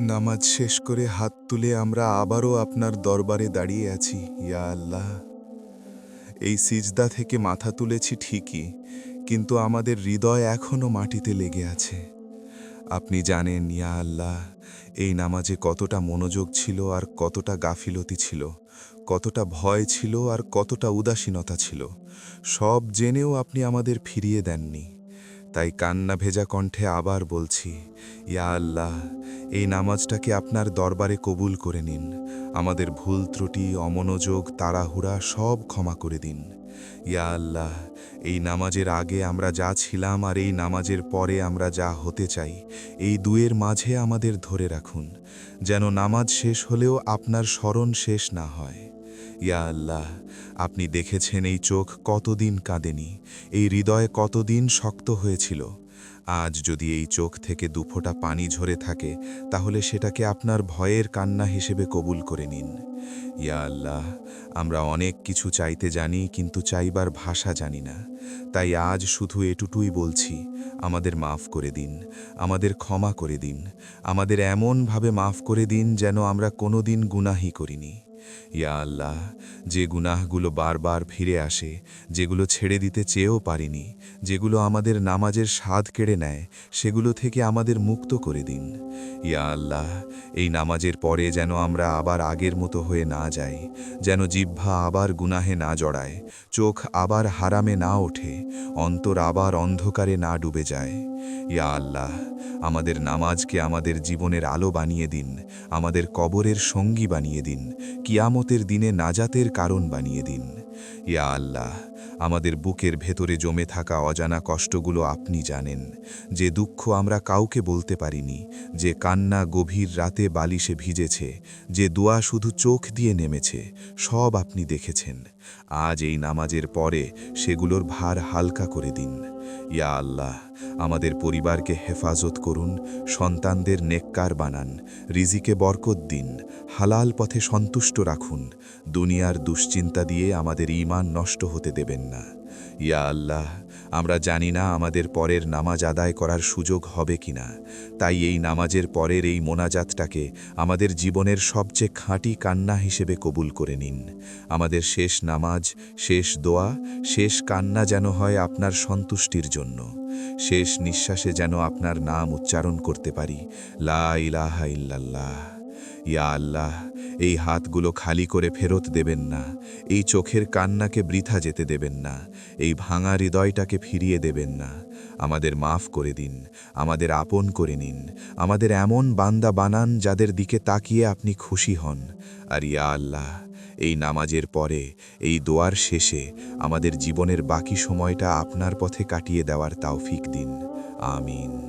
নামাজ শেষ করে হাত তুলে আমরা আবারও আপনার দরবারে দাঁড়িয়ে আছি। ইয়া আল্লাহ। এই সিজদা থেকে মাথা তুলেছি ঠিকই, কিন্তু আমাদের হৃদয় এখনও মাটিতে লেগে আছে। আপনি জানেন, ইয়া আল্লাহ, এই নামাজে কতটা মনোযোগ ছিল আর কতটা গাফিলতি ছিল, কতটা ভয় ছিল আর কতটা উদাসীনতা ছিল। সব জেনেও আপনি আমাদের ফিরিয়ে দেননি। তাই কান্না ভেজা কণ্ঠে আবার বলছি, ইয়া আল্লাহ, এই নামাজটাকে আপনার দরবারে কবুল করে নিন। আমাদের ভুল ত্রুটি, অমনোযোগ, তাড়াহুড়া সব ক্ষমা করে দিন। ইয়া আল্লাহ, এই নামাজের আগে আমরা যা ছিলাম আর এই নামাজের পরে আমরা যা হতে চাই, এই দুয়ের মাঝে আমাদের ধরে রাখুন, যেন নামাজ শেষ হলেও আপনার স্মরণ শেষ না হয়। ইয়া আল্লাহ, আপনি দেখেছেন এই চোখ কতদিন কাঁদেনি, এই হৃদয় কতদিন শক্ত হয়েছিল। আজ যদি এই চোখ থেকে দুফোঁটা পানি ঝরে থাকে, তাহলে সেটাকে আপনার ভয়ের কান্না হিসেবে কবুল করে নিন। ইয়া আল্লাহ, আমরা অনেক কিছু চাইতে জানি, কিন্তু চাইবার ভাষা জানি না। তাই আজ শুধু এটুটুই বলছি, আমাদের মাফ করে দিন, আমাদের ক্ষমা করে দিন, আমাদের এমনভাবে মাফ করে দিন যেন আমরা কোনো দিন গুনাহি করিনি। ইয়া আল্লাহ, যে গুনাহগুলো বারবার ফিরে আসে, যেগুলো ছেড়ে দিতে চেয়েও পারিনি, যেগুলো আমাদের নামাজের স্বাদ কেড়ে নেয়, সেগুলো থেকে আমাদের মুক্ত করে দিন। ইয়া আল্লাহ, এই নামাজের পরে যেন আমরা আবার আগের মতো হয়ে না যাই, যেন জিহ্বা আবার গুনাহে না জড়ায়, চোখ আবার হারামে না ওঠে, অন্তর আবার অন্ধকারে না ডুবে যায়। ইয়া আল্লাহ, আমাদের নামাজকে আমাদের জীবনের আলো বানিয়ে দিন, আমাদের কবরের সঙ্গী বানিয়ে দিন কিয়ামতের দিনে নাজাতের কারণ বানিয়ে দিন। ইয়া আল্লাহ, আমাদের বুকের ভেতরে জমে থাকা অজানা কষ্টগুলো আপনি জানেন। যে দুঃখ আমরা কাউকে বলতে পারিনি, যে কান্না গভীর রাতে বালিশে ভিজেছে, যে দোয়া শুধু চোখ দিয়ে নেমেছে, সব আপনি দেখেছেন। আজ এই নামাজের পরে সেগুলোর ভার হালকা করে দিন। ইয়া আল্লাহ, আমাদের পরিবারকে হেফাজত করুন, সন্তানদের নেককার বানান, রিজিকে বরকত দিন, হালাল পথে সন্তুষ্ট রাখুন, দুনিয়ার দুশ্চিন্তা দিয়ে আমাদের ইমান নষ্ট হতে দেবেন না। ইয়া আল্লাহ, আমরা জানি না আমাদের পরের নামাজ আদায় করার সুযোগ হবে কিনা। তাই এই নামাজের পরের এই মোনাজাতটাকে আমাদের জীবনের সবচেয়ে খাঁটি কান্না হিসেবে কবুল করে নিন। আমাদের শেষ নামাজ, শেষ দোয়া, শেষ কান্না যেন হয় আপনার সন্তুষ্টির জন্য। শেষ নিঃশ্বাসে যেন আপনার নাম উচ্চারণ করতে পারি। লা ইলাহা ইল্লাল্লাহ। ইয়া আল্লাহ, এই হাতগুলো খালি করে ফেরত দেবেন না, এই চোখের কান্নাকে বৃথা যেতে দেবেন না, এই ভাঙা হৃদয়টাকে ফিরিয়ে দেবেন না। আমাদের মাফ করে দিন, আমাদের আপন করে নিন, আমাদের এমন বান্দা বানান যাদের দিকে তাকিয়ে আপনি খুশি হন। আর ইয়া আল্লাহ, এই নামাজের পরে, এই দোয়ার শেষে আমাদের জীবনের বাকি সময়টা আপনার পথে কাটিয়ে দেওয়ার তাওফিক দিন। আমিন।